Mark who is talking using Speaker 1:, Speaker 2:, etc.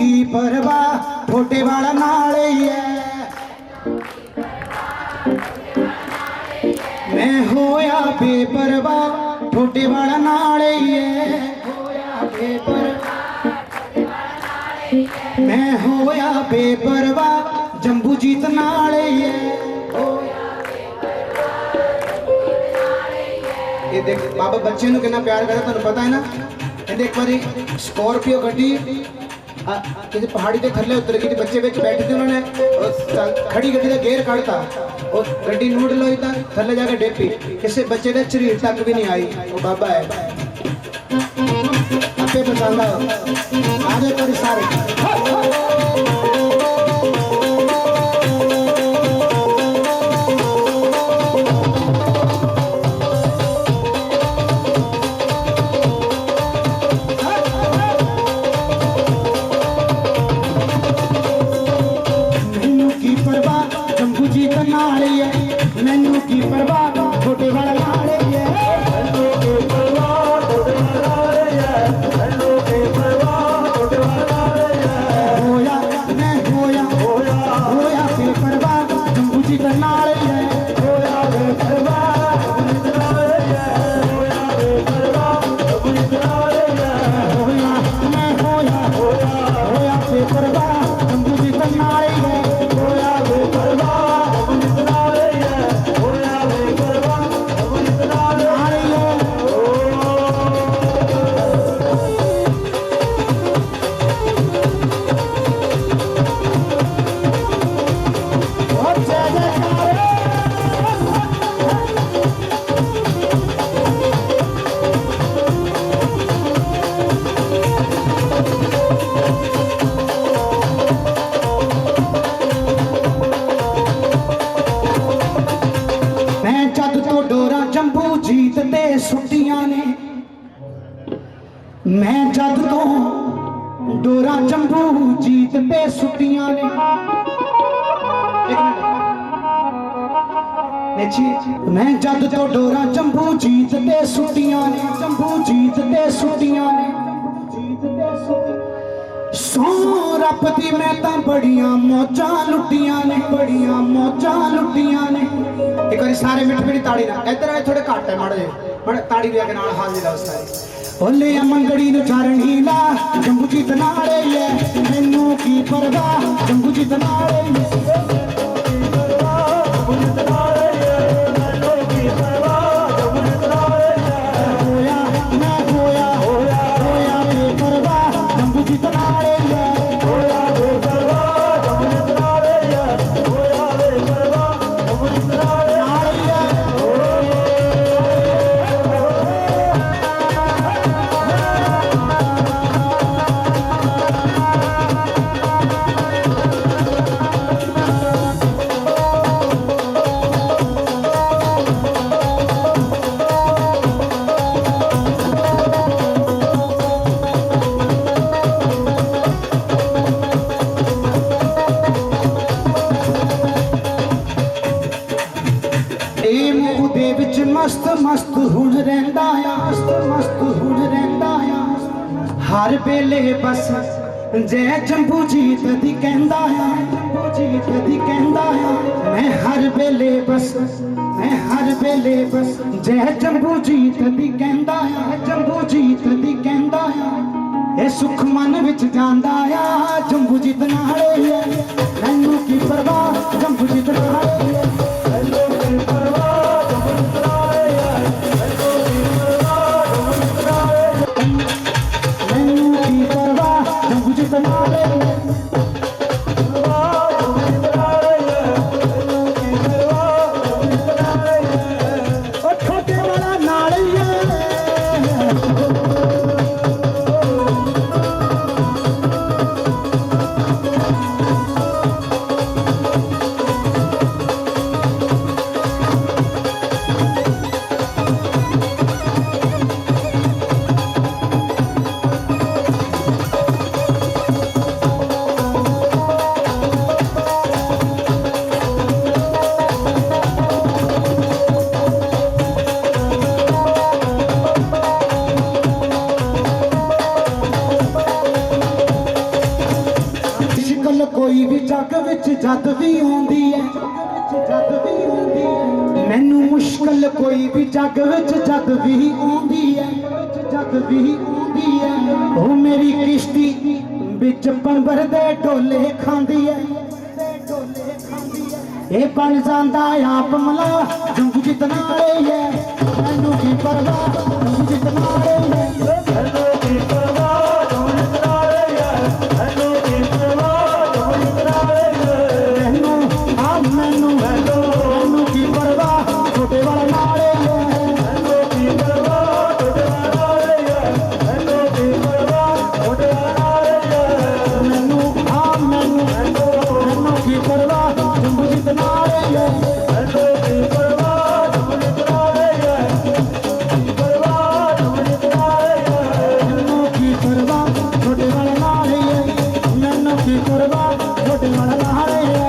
Speaker 1: ਕੀ ਪਰਵਾਹ ਥੋੜੇ ਵਾਲਾ ਨਾਲ ਹੀ ਐ। ਮੈਂ ਹੋਇਆ ਬੇਪਰਵਾਹ ਥੋੜੇ ਵਾਲਾ ਨਾਲ ਹੀ ਐ। ਹੋਇਆ ਬੇਪਰਵਾਹ ਮੈਂ ਹੋਇਆ ਬੇਪਰਵਾਹ ਜੰਬੂ ਜੀਤ ਨਾਲ ਹੀ ਐ। ਇਹ ਦੇਖ, ਬਾਬਾ ਬੱਚੇ ਨੂੰ ਕਿੰਨਾ ਪਿਆਰ ਕਰਦਾ, ਤੁਹਾਨੂੰ ਪਤਾ ਹੈ ਨਾ? ਇਹਦੇ ਇੱਕ ਵਾਰੀ ਸਕੋਰਪੀਓ ਗੱਡੀ। ਕਿਸੇ ਪਹਾੜੀ ਦੇ ਥੱਲੇ ਉਤਰ ਗਈ ਤੇ ਬੱਚੇ ਵਿੱਚ ਬੈਠੇ ਤੇ ਉਹਨਾਂ ਨੇ ਖੜੀ ਗੱਡੀ ਦਾ ਗੇਅਰ ਕੱਢਤਾ। ਉਹ ਗੱਡੀ ਨੂੜ ਲੋਈ ਤਾਂ ਥੱਲੇ ਜਾ ਕੇ ਡੇਪੀ। ਕਿਸੇ ਬੱਚੇ ਦੇ ਸਰੀਰ ਤੱਕ ਵੀ ਨਹੀਂ ਆਈ। ਉਹ ਬਾਬਾ ਹੈ। ਆਪੇ ਬਤਾਉਂਦਾ ਆਜੇ ਪਰ ਸਾਰੇ। ਮੈਂ ਜਦ ਤੋਂ ਡੋਰਾ ਜੰਬੂ ਜੀਤ ਤੇ ਸੁੱਟੀਆਂ ਨੇ। ਮੈਂ ਜਦ ਤੋਂ ਡੋਰਾ ਜੰਬੂ ਜੀਤ ਤੇ ਸੁੱਟੀਆਂ ਨੇ। ਜੰਬੂ ਜੀਤ ਤੇ ਸੁੱਟੀਆਂ ਨੇ। ਸੋ ਰੱਬ ਦੀ ਮੈਂ ਤਾਂ ਬੜੀਆਂ ਮੌਜਾਂ ਲੁੱਟੀਆਂ ਨੇ, ਬੜੀਆਂ ਮੌਜਾਂ ਲੁੱਟੀਆਂ ਨੇ। ਇੱਕ ਵਾਰੀ ਸਾਰੇ ਮਿੱਠ ਮਿੱਠੀ ਤਾੜੀ ਨਾਲ ਇੱਧਰ ਆਏ ਥੋੜੇ ਘੱਟ ਹੈ, ਮਾੜੇ ਮੜ ਤਾੜੀ ਵੀ ਆ ਕੇ ਨਾਲ ਹਾਜ਼ਰ ਦਾ ਉਸਤਾਦ ਓਲੇ ਮੰਗੜੀ ਨੂੰ ਚਰਣੀ ਲਾ ਜੰਬੂ ਜੀ ਨਾਲੇ ਮੈਨੂੰ ਕੀ ਪਰਵਾਹ? ਜੰਬੂ ਜੀ ਨਾਲੇ ਮਸਤ ਹੁਣ ਰਹਿੰਦਾ ਆ, ਮਸਤ ਮਸਤ ਹੁਣ ਰਹਿੰਦਾ ਆ। ਹਰ ਵੇਲੇ ਬਸ ਜੈ ਜੰਬੂ ਜੀਤ ਦੀ ਕਹਿੰਦਾ ਆ, ਜੰਬੂ ਜੀਤ ਦੀ ਕਹਿੰਦਾ ਆ। ਮੈਂ ਹਰ ਵੇਲੇ ਬਸ, ਮੈਂ ਹਰ ਵੇਲੇ ਬਸ ਜੈ ਜੰਬੂ ਜੀਤ ਦੀ ਕਹਿੰਦਾ ਆ, ਜੰਬੂ ਜੀਤ ਦੀ ਕਹਿੰਦਾ ਆ। ਇਹ ਸੁਖ ਮਨ ਵਿੱਚ ਜਾਂਦਾ ਆ, ਜੰਬੂ ਜੀਤ ਨਾਲੇ ਮੈਨੂੰ ਕੀ ਪਰਵਾਹ, ਜੰਬੂ ਜੀਤ ਨਾਲੇ ਜਦ ਵੀ ਆਉਂਦੀ ਹੈ ਜਦ ਵੀ ਆਉਂਦੀ ਹੈ ਮੈਨੂੰ ਮੁਸ਼ਕਲ ਕੋਈ ਵੀ ਜੱਗ ਵਿੱਚ ਜਦ ਵੀ ਆਉਂਦੀ ਹੈ ਜਦ ਵੀ ਆਉਂਦੀ ਹੈ ਉਹ ਮੇਰੀ ਕਿਸ਼ਤੀ ਵਿੱਚ ਪੰਬਰ ਦੇ ਢੋਲੇ ਖਾਂਦੀ ਹੈ ਇਹ ਬਣ ਜਾਂਦਾ ਆਪ ਮਲਾ ਜੰਗ ਜਿਤਨਾ ਰਹੀ ਹੈ ਮੈਨੂੰ ਕੀ ਪਰਵਾਹ ਜੰਗ ਜਿਤਨਾ ਰਹੀ ਹੈ हरे